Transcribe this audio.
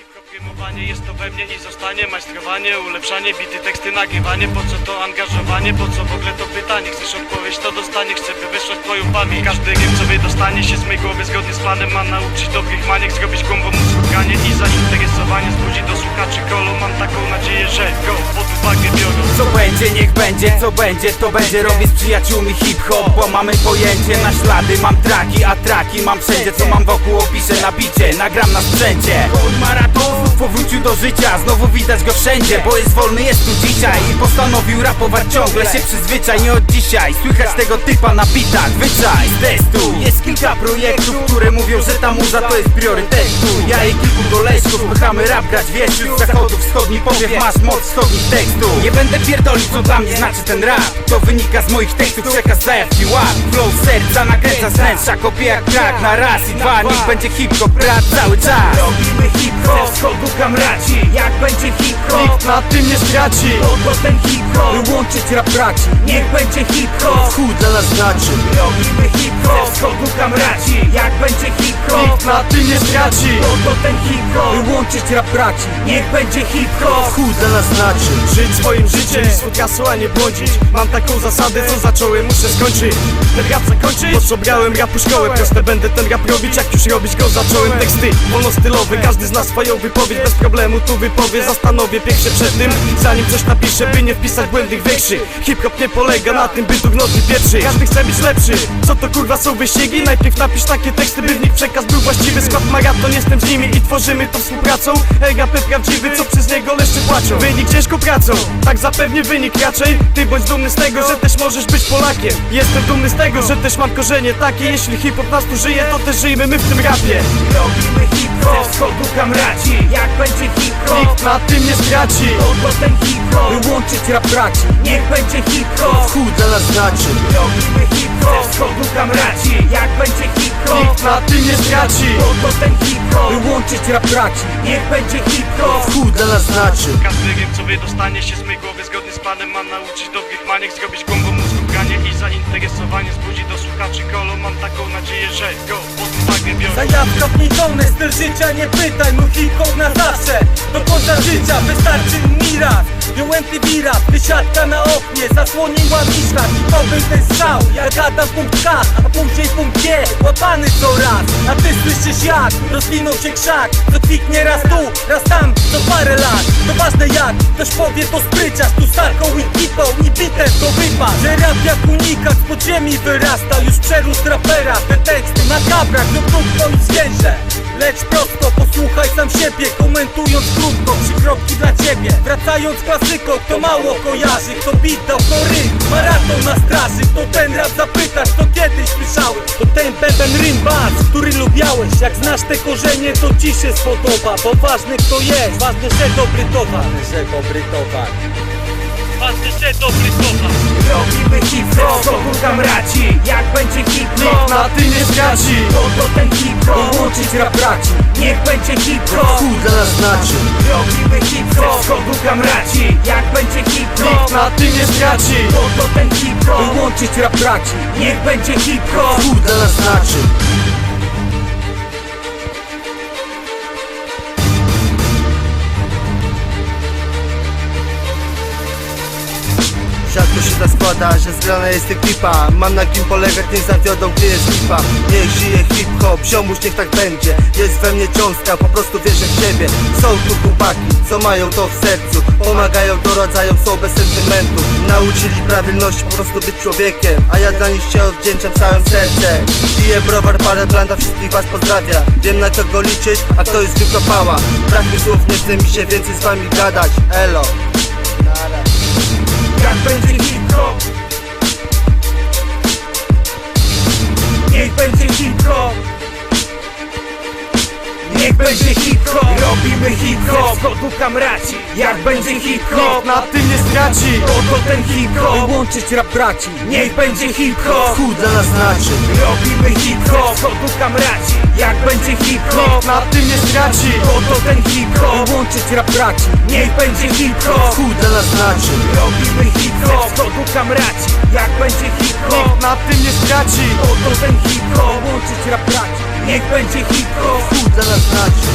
Keep cooking. Jest to we mnie i zostanie. Majstrowanie, ulepszanie, bity, teksty, nagrywanie. Po co to angażowanie, po co w ogóle to pytanie? Chcesz odpowiedź, to dostanie, chcę by wysłać twoją pamięć. Każdy rym, co wydostanie się z mej głowy zgodnie z planem. Ma nauczyć dobrych maniek, zrobić głową mu spotkanie. I zainteresowanie zbudzi do słuchaczy kolo Mam taką nadzieję, że go pod uwagę biorą. Co będzie, niech będzie, co będzie, to będzie. Robię z przyjaciółmi hip-hop, bo mamy pojęcie. Na ślady mam traki, a traki mam wszędzie. Co mam wokół opiszę na bicie, nagram na sprzęcie. Od maratonów powrócił do życia Znowu widać go wszędzie, bo jest wolny, jest tu dzisiaj. I postanowił rapować ciągle się przyzwyczaj Nie od dzisiaj, słychać tego typa na bitach Wyczaj z testu, jest kilka projektów Które mówią, że ta muza to jest priorytet. Tu Ja i kilku koleżków pychamy rap grać wiesz Z zachodu wschodni powiew, masz moc wschodnich tekstów. Nie będę pierdolić, co dla mnie znaczy ten rap. To wynika z moich tekstów, przekaz zajawki łap Flow serca nakręca z wnętrza, kopię jak krak Na raz i dwa, niech będzie hip-hop brat cały czas. Robimy hip-hop, kamraci Jak będzie hip-hop, Nikt na tym nie straci. Oto ten hip-hop By łączyć rap braci, niech będzie hip-hop. Chuj dla nas znaczy Robimy hip-hop, wschodu kamraci Jak będzie hip-hop, Nikt na tym nie straci. Oto ten hip-hop. By łączyć rap braci, niech będzie hip-hop. Chuj dla nas znaczy Żyć swoim życiem. Swój kasą, a nie błądzić. Mam taką zasadę, co zacząłem, muszę skończyć. Ten rap zakończyć? Po co brałem rapu szkołę Proste będę ten rap robić, jak już robić go. Zacząłem Teksty wolnostylowe, każdy zna swoją wypowiedź Bez problemu. Tu wypowie, zastanowię pierwsze przed tym Zanim coś napiszę, by nie wpisać błędnych Hip-hop nie polega na tym, by dugnący pierwszy Każdy chce być lepszy, co to kurwa są wyścigi? Najpierw napisz takie teksty, by w nich przekaz był właściwy. Skład maraton, jestem z nimi i tworzymy to współpracą. RAP prawdziwy, co przez niego leszcze płaczą Wynik ciężką pracą, tak zapewnie wynik raczej. Ty bądź dumny z tego, że też możesz być Polakiem. Jestem dumny z tego, że też mam korzenie takie. Jeśli hip-hop nas tu żyje, to też żyjmy my w tym rapie. Robimy hip-hop, wschodu kamraci. Jak będzie hip-hop, Nikt na tym nie straci. Oto ten hip-hop? By łączyć rap braci, niech będzie hip-hop. Chuj dla nas znaczy. Robimy hip-hop, wschodu kamraci Jak będzie hip-hop, Nikt na tym nie straci. Oto ten hip-hop. By łączyć rap braci, niech będzie hip-hop. Chuj dla nas znaczy. Każdy rym, co wydostanie się z mej głowy zgodnie z planem. Mam nauczyć dobrych maniek, zrobić głową mu skupianie I zainteresowanie zbudzi do słuchaczy kolo. Mam taką nadzieję, że go pod uwagę biorą Zajawka wniesiony, styl życia nie pytaj Mój hip-hop na zawsze, do końca życia Wystarczy mi raz, Jołęty wirat Wysiadka na oknie, zasłoniła mi szlak ten strzał, jak Adam punkt K A później punkt G, łapany co raz. A ty słyszysz jak, rozwinął się krzak Co kwitnie raz tu, raz tam, co parę lat. To ważne jak, ktoś powie to spryciarz Tu starką i kitą i bitem to wypad Że rap jak unikat z podziemi wyrasta Już przerósł rapera, te teksty na kabrach Do krótko i zwięźle Lecz prosto, sam siebie Komentując krótko, trzy kropki dla ciebie. Wracając klasyką, kto mało kojarzy. Kto beat dał, kto rym, maraton na straży. Kto ten rap zapytasz, to kiedyś słyszałeś To ten pepen rym bas, który lubiałeś. Jak znasz te korzenie, to ci się spodoba Bo ważny kto jest, ważne, że dobry towar. Że dobry towar. Ważne, że dobry towar. Robimy hip-hop, wschodu kamraci Jak będzie hip-hop, na tym nie straci. Oto ten hip-hop? Łączyć rap braci, niech będzie hip-hop. Chuj dla nas znaczy. Robimy hip-hop, wschodu kamraci Jak będzie hip-hop, Nikt na tym nie straci. Oto ten hip-hop. By łączyć rap braci Niech będzie hip-hop. Chuj dla nas znaczy że zgrana jest ekipa. Mam na kim polegać, nie zawiodą, gdzie jest lipa. Niech żyje hip-hop, ziomuś niech tak będzie. Jest we mnie cząstka, po prostu wierzę w siebie. Są tu chłopaki, co mają to w sercu. Pomagają, doradzają, są bez sentymentu. Nauczyli prawilności, po prostu być człowiekiem. A ja dla nich się odwdzięczam całym sercem. Piję browar, parę blanda, wszystkich was pozdrawia. Wiem na kogo liczyć, a kto jest zwykła pała Brak mi słów, nie chce mi się więcej z wami gadać. Elo. Nara. Jak będzie hip-hop Niech Robimy hip-hop. Wschodu kamraci Jak będzie hip-hop? na tym nie straci. Oto ten hip-hop. Łączyć rap braci. Niech będzie hip-hop. Chuj dla nas znaczy. Robimy hip-hop. Wschodu kamraci Jak będzie hip-hop? Na tym nie straci. Oto ten hip-hop. Łączyć rap braci. Niech będzie hip-hop. Chuj dla nas znaczy. Robimy hip-hop. Wschodu kamraci Jak będzie hip-hop? Na tym nie straci. Oto ten hip-hop. Łączyć rap braci. Niech będzie hip-hop. Chuj dla nas znaczy